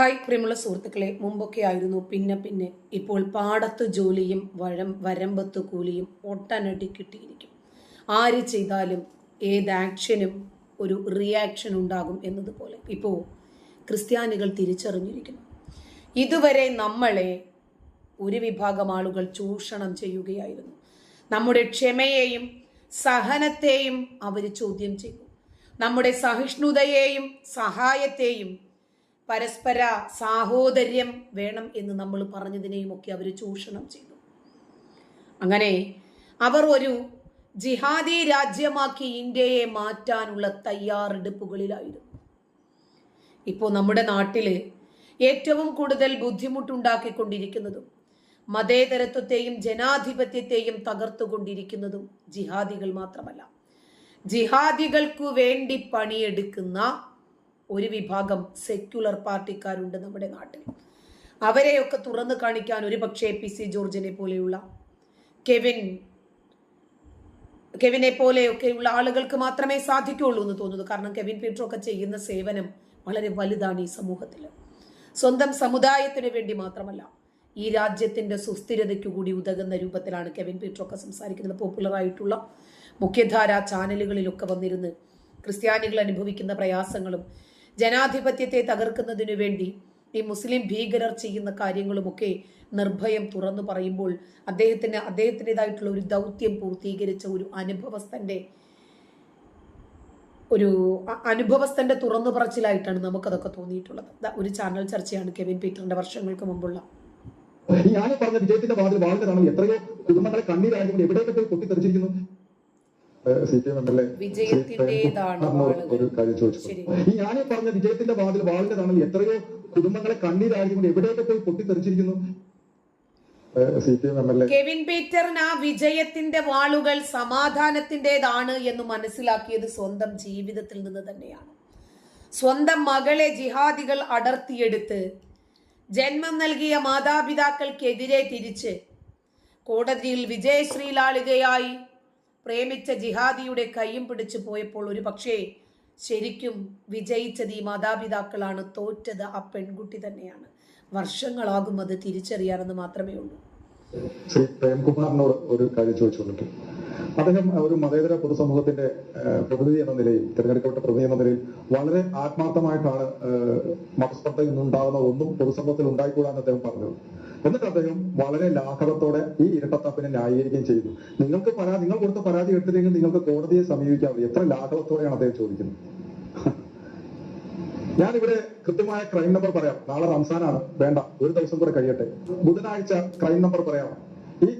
Hi പ്രിയമുള്ള സുഹൃത്തുക്കളെ. മുമ്പൊക്കെ ആയിരുന്നു. പിന്നെ പിന്നെ. ഇപ്പോൾ പാടത്ത് ജോലിയും വഴം വരമ്പത്ത് കൂലിയും ഒട്ടനടി കിട്ടിയിരിക്കും. ആര് ചെയ്താലും ഏത് ആക്ഷനും ഒരു റിയാക്ഷൻ ഉണ്ടാകും എന്നതുപോലെ. ഇപ്പോൾ ക്രിസ്ത്യാനികൾ തിരിച്ചറിഞ്ഞിരിക്കുന്നു. ഇതുവരെ നമ്മളെ ഒരു വിഭാഗം ആളുകൾ ചൂഷണം ചെയ്യുകയായിരുന്നു. നമ്മുടെ ക്ഷമയെയും സഹനത്തെയും അവർ ചോദ്യം ചെയ്തു. നമ്മുടെ സഹിഷ്ണുതയെയും സഹായത്തെയും പരസ്പര സാഹോദര്യം വേണം എന്ന് നമ്മൾ പറഞ്ഞതിനെയും ഒക്കെ അവർ ചൂഷണം ചെയ്തു. അങ്ങനെ അവർ ഒരു ജിഹാദി രാജ്യമാക്കി ഇന്ത്യയെ മാറ്റാനുള്ള തയ്യാറെടുപ്പുകളിലായിരുന്നു. ഇപ്പോൾ നമ്മുടെ നാട്ടിൽ ഏറ്റവും കൂടുതൽ ബുദ്ധിമുട്ടുണ്ടാക്കിക്കൊണ്ടിരിക്കുന്നതും മതേതരത്വത്തെയും ജനാധിപത്യത്തെയും തകർത്തുകൊണ്ടിരിക്കുന്നതും ജിഹാദികൾ മാത്രമല്ല. ജിഹാദികൾക്കു വേണ്ടി പണിയെടുക്കുന്ന ഒരു വിഭാഗം സെക്യുലർ പാർട്ടിക്കാരുണ്ട് നമ്മുടെ നാട്ടിൽ. അവരെയൊക്കെ തുറന്നു കാണിക്കാൻ ഒരു പക്ഷേ പി സി ജോർജിനെ പോലെയുള്ള കെവിൻ കെവിനെ പോലെയൊക്കെയുള്ള ആളുകൾക്ക് മാത്രമേ സാധിക്കുകയുള്ളൂ എന്ന് തോന്നുന്നു. കാരണം കെവിൻ പീറ്റർ ഒക്കെ ചെയ്യുന്ന സേവനം വളരെ വലുതാണ് ഈ സമൂഹത്തിൽ. സ്വന്തം സമുദായത്തിന് വേണ്ടി മാത്രമല്ല ഈ രാജ്യത്തിന്റെ സുസ്ഥിരതയ്ക്ക് കൂടി ഉതകുന്ന രൂപത്തിലാണ് കെവിൻ പീറ്റർ ഒക്കെ സംസാരിക്കുന്നത് പോപ്പുലറായിട്ടുള്ള മുഖ്യധാരാ ചാനലുകളിലൊക്കെ വന്നിരുന്ന് ക്രിസ്ത്യാനികൾ അനുഭവിക്കുന്ന പ്രയാസങ്ങളും ജനാധിപത്യത്തെ തകർക്കുന്നതിനു വേണ്ടി ഈ മുസ്ലിം ഭീകരർ ചെയ്യുന്ന കാര്യങ്ങളുമൊക്കെ നിർഭയം തുറന്നു പറയുമ്പോൾ അദ്ദേഹത്തിന് അദ്ദേഹത്തിന്റെതായിട്ടുള്ള ഒരു ദൗത്യം പൂർത്തീകരിച്ച ഒരു അനുഭവസ്ഥന്റെ ഒരു അനുഭവസ്ഥന്റെ തുറന്നു പറച്ചിലായിട്ടാണ് നമുക്കതൊക്കെ തോന്നിയിട്ടുള്ളത്. ഒരു ചാനൽ ചർച്ചയാണ് കെവിൻ പീറ്ററിന്റെ വർഷങ്ങൾക്ക് മുമ്പുള്ള. ഞാൻ പറഞ്ഞ വിജയത്തിന്റെ വാതിൽ വാളിന്റെ എത്രയോ കുടുംബങ്ങളെ കണ്ണീരായതുകൊണ്ട് എവിടെയൊക്കെ പോയി പൊട്ടിത്തെറിച്ചിരിക്കുന്നു. ഒരു കാര്യം ചോദിച്ചു. ഈ ഞാൻ പറഞ്ഞ വിജയത്തിന്റെ വാതിൽ വാളിന്റെ തണൽ എത്രയോ കുടുംബങ്ങളെ കണ്ണീരായിരിക്കും എവിടെയൊക്കെ പോയി പൊട്ടിത്തെറിച്ചിരിക്കുന്നു? കെവിൻ പീറ്ററിന് ആ വിജയത്തിന്റെ വാളുകൾ സമാധാനത്തിന്റെതാണ് എന്ന് മനസ്സിലാക്കിയത് സ്വന്തം ജീവിതത്തിൽ നിന്ന് തന്നെയാണ്. സ്വന്തം മകളെ ജിഹാദികൾ അടർത്തിയെടുത്ത് ജന്മം നൽകിയ മാതാപിതാക്കൾക്കെതിരെ തിരിച്ച് കോടതിയിൽ വിജയശ്രീലാളികയായി പ്രേമിച്ച ജിഹാദിയുടെ കൈയും പിടിച്ചു പോയപ്പോൾ ഒരു പക്ഷേ ശരിക്കും വിജയിച്ചത് ഈ മാതാപിതാക്കളാണ്. തോറ്റത് ആ പെൺകുട്ടി തന്നെയാണ്. വർഷങ്ങളാകും അത് തിരിച്ചറിയാനെന്ന് മാത്രമേ ഉള്ളൂ. പ്രേംകുമാറിനോട് ഒരു കാര്യം ചോദിച്ചുകൊണ്ടിട്ട് അദ്ദേഹം ഒരു മതേതര പൊതുസമൂഹത്തിന്റെ പ്രതിനിധി എന്ന നിലയിൽ തിരഞ്ഞെടുക്കപ്പെട്ട പ്രതിനിധി എന്ന നിലയിൽ വളരെ ആത്മാർത്ഥമായിട്ടാണ് മതസ്പർദ്ധയിൽ നിന്നുണ്ടാകുന്ന ഒന്നും പൊതുസമൂഹത്തിൽ ഉണ്ടായിക്കൂടാന്ന് അദ്ദേഹം പറഞ്ഞത്. എന്നിട്ട് അദ്ദേഹം വളരെ ലാഘവത്തോടെ ഈ ഇരട്ടത്താപ്പിനെ ന്യായീകരിക്കുകയും ചെയ്തു. നിങ്ങൾക്ക് പരാതി നിങ്ങൾ കൊടുത്ത പരാതി എടുത്തില്ലെങ്കിൽ നിങ്ങൾക്ക് കോടതിയെ സമീപിക്കാവില്ല എത്ര ലാഘവത്തോടെയാണ് അദ്ദേഹം ചോദിക്കുന്നത്? ഞാനിവിടെ കൃത്യമായ ക്രൈം നമ്പർ പറയാം. നാളെ റംസാനാണ്. വേണ്ട ഒരു ദിവസം കൂടെ കഴിയട്ടെ. ബുധനാഴ്ച ക്രൈം നമ്പർ പറയാം. ഈ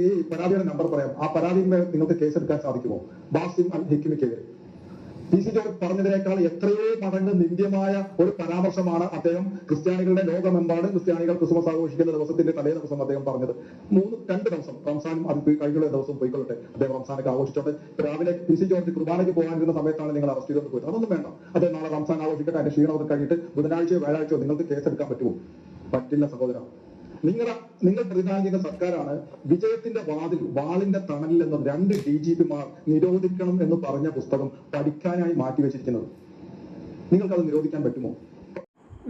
ഈ പരാതിയുടെ നമ്പർ പറയാം. ആ പരാതിയിൽ നിങ്ങൾക്ക് കേസെടുക്കാൻ സാധിക്കുമോ? ബാസിം അൽ ഹിക്കിമിക്കെതിരെ ജോർജ് പറഞ്ഞതിനേക്കാൾ എത്രയോ മടങ്ങ് നിന്ദ്യമായ ഒരു പരാമർശമാണ് അദ്ദേഹം ക്രിസ്ത്യാനികളുടെ ലോകമെമ്പാടും ക്രിസ്ത്യാനികൾ ക്രിസ്മസ് ആഘോഷിക്കുന്ന ദിവസത്തിന്റെ തലേ ദിവസം അദ്ദേഹം പറഞ്ഞത്. മൂന്ന് രണ്ട് ദിവസം റംസാനും അത് കഴിഞ്ഞുള്ള ദിവസം പോയിക്കൊള്ളട്ടെ. അദ്ദേഹം റംസാനൊക്കെ ആഘോഷിച്ചോട്ടെ. രാവിലെ പി. സി. ജോർജ് കുർബാനയ്ക്ക് പോകാനിരുന്ന സമയത്താണ് നിങ്ങൾ അറസ്റ്റ് ചെയ്തുകൊണ്ട് പോയത്. അതൊന്നും വേണ്ട. അദ്ദേഹം നാളെ റംസാൻ ആഘോഷിക്കട്ടെ. അതിന്റെ ക്ഷീണമൊക്കെ കഴിഞ്ഞിട്ട് ബുധനാഴ്ചയോ വ്യാഴാഴ്ചയോ നിങ്ങൾക്ക് കേസെടുക്കാൻ പറ്റുമോ? പറ്റില്ല സഹോദര. നിങ്ങളുടെ നിങ്ങൾ പ്രതിനിധാനിക്കുന്ന സർക്കാരാണ് വിജയത്തിന്റെ വാതിൽ വാളിന്റെ തണലിൽ എന്ന രണ്ട് ഡി ജി പിമാർ നിരോധിക്കണം എന്ന് പറഞ്ഞ പുസ്തകം പഠിക്കാനായി മാറ്റിവെച്ചിരിക്കുന്നത്. അത് നിരോധിക്കാൻ പറ്റുമോ?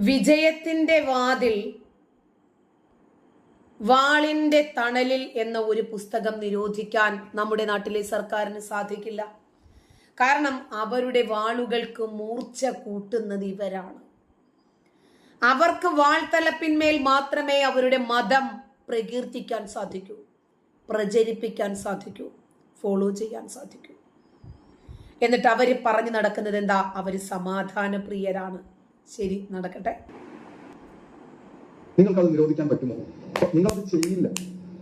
വിജയത്തിന്റെ വാതിൽ വാളിന്റെ തണലിൽ എന്ന ഒരു പുസ്തകം നിരോധിക്കാൻ നമ്മുടെ നാട്ടിലെ സർക്കാരിന് സാധിക്കില്ല. കാരണം അവരുടെ വാളുകൾക്ക് മൂർച്ച കൂട്ടുന്നത് ഇവരാണ്. അവർക്ക് വാൾത്തലപ്പിന്മേൽ മാത്രമേ അവരുടെ മതം പ്രകീർത്തിക്കാൻ സാധിക്കൂ. പ്രചരിപ്പിക്കാൻ സാധിക്കൂ. ഫോളോ ചെയ്യാൻ സാധിക്കൂ. എന്നിട്ട് അവർ പറഞ്ഞു നടക്കുന്നത് എന്താ? അവർ സമാധാനപ്രിയരാണ്. ശരി നടക്കട്ടെ. നിങ്ങൾക്കത് നിരോധിക്കാൻ പറ്റുമോ? നിങ്ങൾക്ക് ചെയ്യില്ല.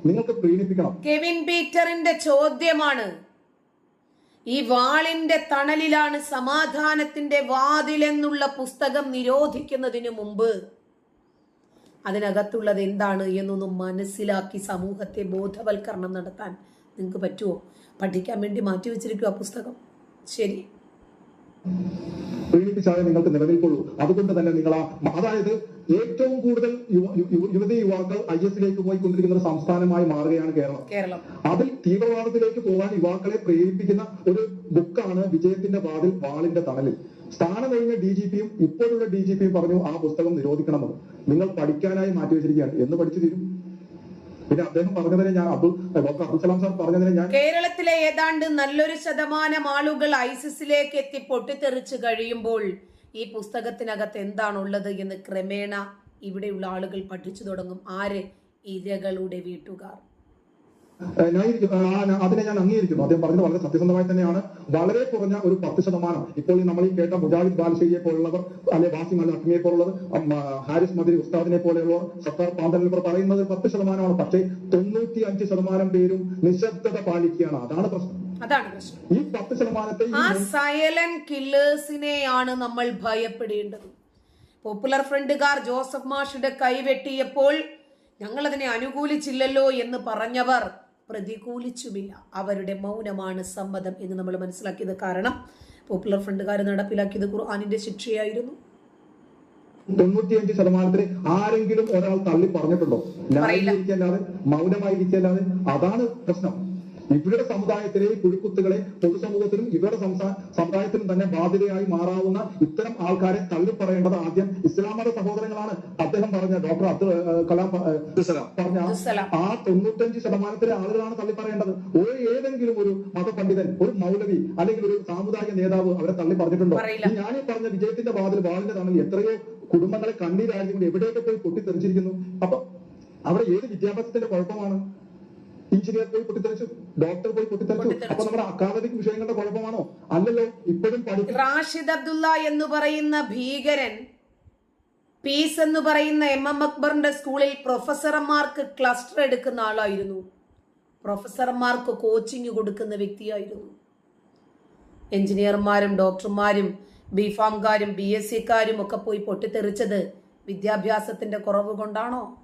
നിങ്ങൾക്ക് പ്രീണിപ്പിക്കണം. കെവിൻ പീറ്ററിന്റെ ചോദ്യമാണ്. ഈ വാളിന്റെ തണലിലാണ് സമാധാനത്തിന്റെ വാതിലെന്നുള്ള പുസ്തകം നിരോധിക്കുന്നതിന് മുമ്പ് അതിനകത്തുള്ളത് എന്താണ് എന്നൊന്ന് മനസ്സിലാക്കി സമൂഹത്തെ ബോധവൽക്കരണം നടത്താൻ നിങ്ങൾക്ക് പറ്റുമോ പഠിക്കാൻ വേണ്ടി മാറ്റിവെച്ചിരിക്കുക പുസ്തകം. ശരി. പ്രീണിപ്പിച്ചാലേ നിങ്ങൾക്ക് നിലനിൽക്കുള്ളൂ. അതുകൊണ്ട് തന്നെ നിങ്ങൾ ആ അതായത് ഏറ്റവും കൂടുതൽ യുവതി യുവാക്കൾ ഐ എസിലേക്ക് പോയിക്കൊണ്ടിരിക്കുന്ന ഒരു സംസ്ഥാനമായി മാറുകയാണ് കേരളം. കേരളം. അതിൽ തീവ്രവാദത്തിലേക്ക് പോകാൻ യുവാക്കളെ പ്രേരിപ്പിക്കുന്ന ഒരു ബുക്കാണ് വിജയത്തിന്റെ വാതിൽ വാളിന്റെ തണലിൽ. സ്ഥാനം കഴിഞ്ഞ ഡി ജി പിയും ഇപ്പോഴുള്ള ഡി ജി പിയും പറഞ്ഞു ആ പുസ്തകം നിരോധിക്കണമെന്ന്. നിങ്ങൾ പഠിക്കാനായി മാറ്റി വെച്ചിരിക്കുകയാണ് എന്ന് പഠിച്ചു തീരും. പിന്നെ അദ്ദേഹം പറഞ്ഞതിനെ ഞാൻ അബ്ദുൾ ഡോക്ടർ അബ്ദുൽ സലാം സാർ പറഞ്ഞതിനെ ഞാൻ കേരളത്തിലെ ഏതാണ്ട് നല്ലൊരു ശതമാനം ആളുകൾ ഐസിസിലേക്ക് എത്തി പൊട്ടിത്തെറിച്ച് കഴിയുമ്പോൾ ഈ പുസ്തകത്തിനകത്ത് എന്താണുള്ളത് എന്ന് ക്രമേണ ഇവിടെയുള്ള ആളുകൾ പഠിച്ചു തുടങ്ങും. ആര്? ഇരകളുടെ വീട്ടുകാർ. ഞാൻ- അതിനെ ഞാൻ അംഗീകരിക്കുന്നു. അദ്ദേഹം പറഞ്ഞത് വളരെ സത്യസന്ധമായി തന്നെയാണ്. വളരെ കുറഞ്ഞ ഒരു പത്ത് ശതമാനം ഇപ്പോൾ നമ്മൾ ഈ കേട്ട മുജാഹിദ് ബാലുശ്ശേരിയെ പോലുള്ളവർ അല്ലെ വാസിം അൽ അഖ്മിയെ പോലുള്ളവർ ഹാരിസ് മദരി ഉസ്താദിനെ പോലെയുള്ളവർ സർക്കാർ പാന്തലിവർ പറയുന്നത് പത്ത് ശതമാനമാണ് പക്ഷേ തൊണ്ണൂറ്റി അഞ്ച് ശതമാനം പേരും നിശബ്ദത പാലിക്കുകയാണ്. അതാണ് പ്രശ്നം. അതാണ് പ്രശ്നം. ഈ പത്ത് ശതമാനത്തെ ആ കില്ലേഴ്സിനെയാണ് നമ്മൾ ഭയപ്പെടേണ്ടത്. പോപ്പുലർ ഫ്രണ്ടുകാർ ജോസഫ് മാഷിന്റെ കൈവെട്ടിയപ്പോൾ ഞങ്ങൾ അതിനെ അനുകൂലിച്ചില്ലല്ലോ എന്ന് പറഞ്ഞവർ പ്രതികൂലിച്ചുമില്ല. അവരുടെ മൗനമാണ് സമ്മതം എന്ന് നമ്മൾ മനസ്സിലാക്കിയത്. കാരണം പോപ്പുലർ ഫ്രണ്ടുകാർ നടപ്പിലാക്കിയത് ഖുർആാനിന്റെ ശിക്ഷയായിരുന്നു. തൊണ്ണൂറ്റിയഞ്ച് ശതമാനത്തിന് ആരെങ്കിലും ഒരാൾ തള്ളി പറഞ്ഞിട്ടുണ്ടോ ന്യായീകരിക്കല്ലാതെ മൗനമായിരിക്കല്ലാതെ അതാണ് പ്രശ്നം. ഇവരുടെ സമുദായത്തിലെ കുഴുക്കുത്തുകളെ പൊതുസമൂഹത്തിനും ഇവരുടെ സമുദായത്തിനും സമുദായത്തിലും തന്നെ ബാധ്യതയായി മാറാവുന്ന ഇത്തരം ആൾക്കാരെ തള്ളിപ്പറയേണ്ടത് ആദ്യം ഇസ്ലാം മത സഹോദരങ്ങളാണ്. അദ്ദേഹം പറഞ്ഞ ഡോക്ടർ അബ്ദുൾ കലാം പറഞ്ഞ. ആ തൊണ്ണൂറ്റഞ്ച് ശതമാനത്തിലെ ആളുകളാണ് തള്ളിപ്പറയേണ്ടത്. ഒരു ഏതെങ്കിലും ഒരു മതപണ്ഡിതൻ ഒരു മൗലവി അല്ലെങ്കിൽ ഒരു സാമുദായിക നേതാവ് അവരെ തള്ളി പറഞ്ഞിട്ടുണ്ടോ ഞാൻ ഈ ഞാനീ പറഞ്ഞ വിജയത്തിന്റെ വാതിൽ വാളിന്റെ തണൽ എത്രയോ കുടുംബങ്ങളെ കണ്ണീരായിരിക്കും എവിടെയൊക്കെ പോയി പൊട്ടിത്തെറിച്ചിരിക്കുന്നു. അപ്പൊ അവിടെ ഏത് വിദ്യാഭ്യാസത്തിന്റെ കുഴപ്പമാണ്? എഞ്ചിനീയർ പോയി പൊട്ടിത്തെറിച്ചു ഡോക്ടർ പോയി പൊട്ടിത്തെറിച്ചു. അപ്പൊ നമ്മുടെ അക്കാദമിക് വിഷയങ്ങളുടെ കുഴപ്പമാണോ? അല്ലല്ലോ ഇപ്പോഴും പഠിക്കും റാഷിദ് അബ്ദുള്ള എന്ന് പറയുന്ന ഭീകരൻ പീസ് എന്ന് പറയുന്ന എം എം അക്ബറിന്റെ സ്കൂളിൽ പ്രൊഫസർമാർക്ക് ക്ലസ്റ്റർ എടുക്കുന്ന ആളായിരുന്നു. പ്രൊഫസർമാർക്ക് കോച്ചിങ് കൊടുക്കുന്ന വ്യക്തിയായിരുന്നു. എഞ്ചിനീയർമാരും ഡോക്ടർമാരും ബി ഫാംകാരും ബി എസ് സിക്കാരും ഒക്കെ പോയി പൊട്ടിത്തെറിച്ചത് വിദ്യാഭ്യാസത്തിന്റെ കുറവ് കൊണ്ടാണോ?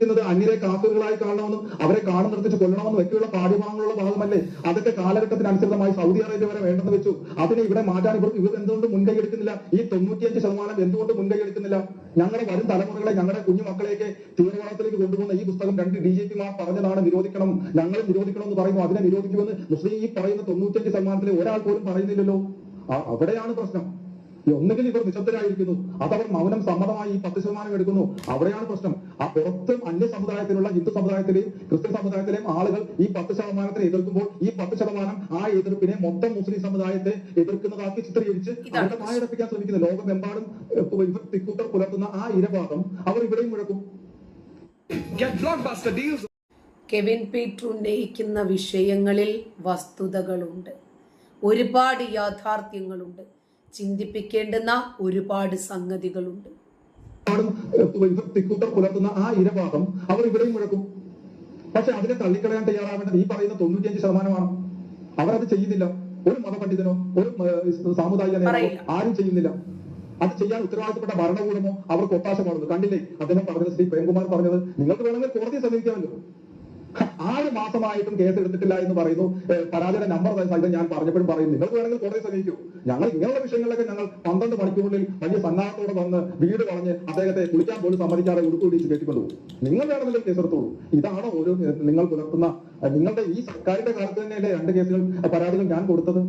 ത് അന്യരെ കാഫിറുകളായി കാണണമെന്നും അവരെ കാണുന്നിടത്ത് കൊല്ലണമെന്നും ഒക്കെയുള്ള പാഠ്യഭാഗങ്ങളുള്ള ഭാഗമല്ലേ? അതൊക്കെ കാലഘട്ടത്തിനനുസൃതമായി സൗദി അറേബ്യ വരെ വേണ്ടെന്ന് വെച്ചു. അതിനെ ഇവിടെ മാറ്റാൻ ഇവർ ഇവർ എന്തുകൊണ്ട് മുൻകൈ എടുക്കുന്നില്ല? ഈ തൊണ്ണൂറ്റിയഞ്ച് ശതമാനം എന്തുകൊണ്ട് മുൻകൈ എടുക്കുന്നില്ല? ഞങ്ങളുടെ വരും തലമുറകളെ ഞങ്ങളുടെ കുഞ്ഞു മക്കളെയൊക്കെ തീവ്രവാദത്തിലേക്ക് കൊണ്ടുപോകുന്ന ഈ പുസ്തകം രണ്ട് ഡി ജി പിമാർ പറഞ്ഞതാണ് നിരോധിക്കണം. ഞങ്ങൾ നിരോധിക്കണം എന്ന് പറയുന്നു അതിനെ നിരോധിക്കുമെന്ന് മുസ്ലിം ഈ പറയുന്ന തൊണ്ണൂറ്റിയഞ്ച് ശതമാനത്തിലെ ഒരാൾ പോലും പറയുന്നില്ലല്ലോ. അവിടെയാണ് പ്രശ്നം. ഒന്നുകിൽ ഇവർ നിശബ്ദരായിരിക്കുന്നു അതവർ മൗനം സമ്മതമായി ഈ പത്ത് ശതമാനം എടുക്കുന്നു. അവിടെയാണ് പ്രശ്നം. ആ പുറത്ത് അന്യ സമുദായത്തിലുള്ള ഹിന്ദു സമുദായത്തിലെയും ക്രിസ്ത്യൻ സമുദായത്തിലെയും ആളുകൾ ഈ പത്ത് ശതമാനത്തിനെ എതിർക്കുമ്പോൾ ഈ പത്ത് ശതമാനം ആ എതിർപ്പിനെ മൊത്തം മുസ്ലിം സമുദായത്തെ എതിർക്കുന്നതാക്കി ചിത്രീകരിച്ച് അവരുടെ വായടപ്പിക്കാൻ ശ്രമിക്കുന്നത് ലോകമെമ്പാടും തിക്കൂട്ടർ പുലർത്തുന്ന ആ ഇരവാദം അവർ ഇവിടെയും മുഴക്കും. കെവിൻ പീറ്റർ ഉന്നയിക്കുന്ന വിഷയങ്ങളിൽ വസ്തുതകളുണ്ട്. ഒരുപാട് യാഥാർത്ഥ്യങ്ങളുണ്ട്. ചിന്തിപ്പിക്കേണ്ടുന്ന ഒരുപാട് സംഗതികളുണ്ട്. തിക്കൂട്ടർ പുലർത്തുന്ന ആ ഇരവാദം അവർ ഇവിടെയും മുഴക്കും. പക്ഷെ അതിനെ തള്ളിക്കളയാൻ തയ്യാറാവേണ്ടത് ഈ പറയുന്ന തൊണ്ണൂറ്റിയഞ്ച് ശതമാനമാണ്. അവരത് ചെയ്യുന്നില്ല. ഒരു മതപണ്ഡിതനോ ഒരു സാമുദായിക നേതാവോ ആരും ചെയ്യുന്നില്ല. അത് ചെയ്യാൻ ഉത്തരവാദിത്തപ്പെട്ട ഭരണകൂടമോ അവർക്ക് ഒത്താശ പാടുന്നു കണ്ടില്ലേ? അദ്ദേഹം പറഞ്ഞത് ശ്രീ പ്രേംകുമാർ പറഞ്ഞത്. നിങ്ങൾക്ക് വേണമെങ്കിൽ കോടതിയെ സമീപിക്കാമല്ലോ. ആറ് മാസമായിട്ടും കേസ് എടുത്തിട്ടില്ല എന്ന് പറയുന്നു. പരാതിയുടെ നമ്പർ സഹിതം ഞാൻ പറഞ്ഞപ്പോഴും പറയും. നിങ്ങൾക്ക് വേണമെങ്കിൽ കോടതി സമീപിക്കൂ. ഞങ്ങൾ ഇങ്ങനെയുള്ള വിഷയങ്ങളിലൊക്കെ ഞങ്ങൾ പന്ത്രണ്ട് മണിക്കൂറിൽ വലിയ സന്നാഹത്തോടെ വന്ന് വീട് പറഞ്ഞ് അദ്ദേഹത്തെ കുളിക്കാൻ പോലും സമ്മതിക്കാതെ ഉടുക്കുപിടിച്ച് കയറ്റിക്കൊണ്ടുപോകും നിങ്ങൾ വേണമെങ്കിൽ കേസെടുത്തോളൂ ഇതാണോ ഓരോ നിങ്ങൾ പുലർത്തുന്ന നിങ്ങളുടെ ഈ സർക്കാരിന്റെ കാലത്ത് തന്നെയല്ലേ രണ്ട് കേസുകൾ പരാതികൾ ഞാൻ കൊടുത്തത്?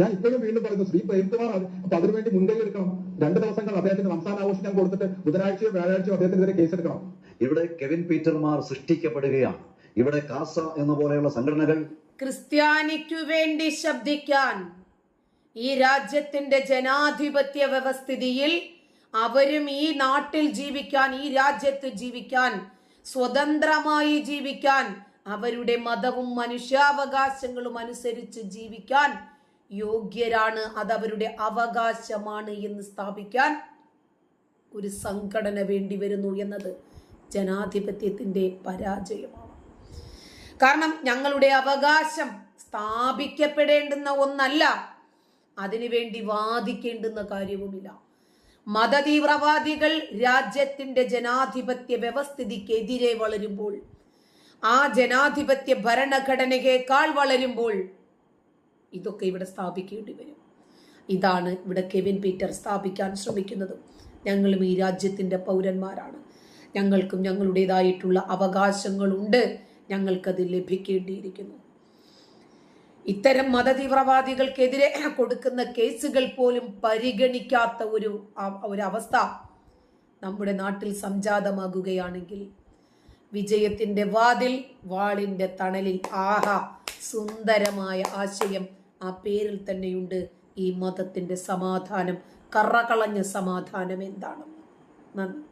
ഞാൻ ഇപ്പോഴും വീണ്ടും പറയുന്നു ശ്രീ പ്രേംകുമാർ അത് അപ്പൊ അതിനുവേണ്ടി മുൻകൈ എടുക്കണം. രണ്ട് ദിവസങ്ങൾ അദ്ദേഹത്തിന്റെ സംസ്ഥാന ആഘോഷം ഞാൻ കൊടുത്തിട്ട് ബുധനാഴ്ചയോ വ്യാഴാഴ്ചയോ അദ്ദേഹത്തിനെതിരെ കേസെടുക്കണം ഇവിടെ കെവിൻ പീറ്റർമാർ സൃഷ്ടിക്കപ്പെടുകയാണ്. ഇവിടെ കാസ എന്ന പോലെയുള്ള സംഘടനകൾ ക്രിസ്ത്യാനിക്കു വേണ്ടി ശബ്ദിക്കാൻ ഈ രാജ്യത്തിന്റെ ജനാധിപത്യ വ്യവസ്ഥിതിയിൽ അവരും ഈ നാട്ടിൽ ജീവിക്കാൻ ഈ രാജ്യത്ത് ജീവിക്കാൻ സ്വതന്ത്രമായി ജീവിക്കാൻ അവരുടെ മതവും മനുഷ്യാവകാശങ്ങളും അനുസരിച്ച് ജീവിക്കാൻ യോഗ്യരാണ്. അതവരുടെ അവകാശമാണ് എന്ന് സ്ഥാപിക്കാൻ ഒരു സംഘടന വേണ്ടി വരുന്നു എന്നത് ജനാധിപത്യത്തിന്റെ പരാജയമാണ്. കാരണം ഞങ്ങളുടെ അവകാശം സ്ഥാപിക്കപ്പെടേണ്ടുന്ന ഒന്നല്ല അതിനുവേണ്ടി വാദിക്കേണ്ടുന്ന കാര്യവുമില്ല. മതതീവ്രവാദികൾ രാജ്യത്തിന്റെ ജനാധിപത്യ വ്യവസ്ഥിതിക്കെതിരെ വളരുമ്പോൾ ആ ജനാധിപത്യ ഭരണഘടനയേക്കാൾ വളരുമ്പോൾ ഇതൊക്കെ ഇവിടെ സ്ഥാപിക്കേണ്ടി വരും. ഇതാണ് ഇവിടെ കെവിൻ പീറ്റർ സ്ഥാപിക്കാൻ ശ്രമിക്കുന്നത്. ഞങ്ങളും ഈ രാജ്യത്തിന്റെ പൗരന്മാരാണ്. ഞങ്ങൾക്കും ഞങ്ങളുടേതായിട്ടുള്ള അവകാശങ്ങളുണ്ട്. ഞങ്ങൾക്കത് ലഭിക്കേണ്ടിയിരിക്കുന്നു. ഇത്തരം മതതീവ്രവാദികൾക്കെതിരെ കൊടുക്കുന്ന കേസുകൾ പോലും പരിഗണിക്കാത്ത ഒരു ഒരു അവസ്ഥ നമ്മുടെ നാട്ടിൽ സംജാതമാകുകയാണെങ്കിൽ വിജയത്തിന്റെ വാതിൽ വാളിന്റെ തണലിൽ ആഹ സുന്ദരമായ ആശയം ആ പേരിൽ തന്നെയുണ്ട്. ഈ മതത്തിന്റെ സമാധാനം കറകളഞ്ഞ സമാധാനം എന്താണ്? നന്ദി.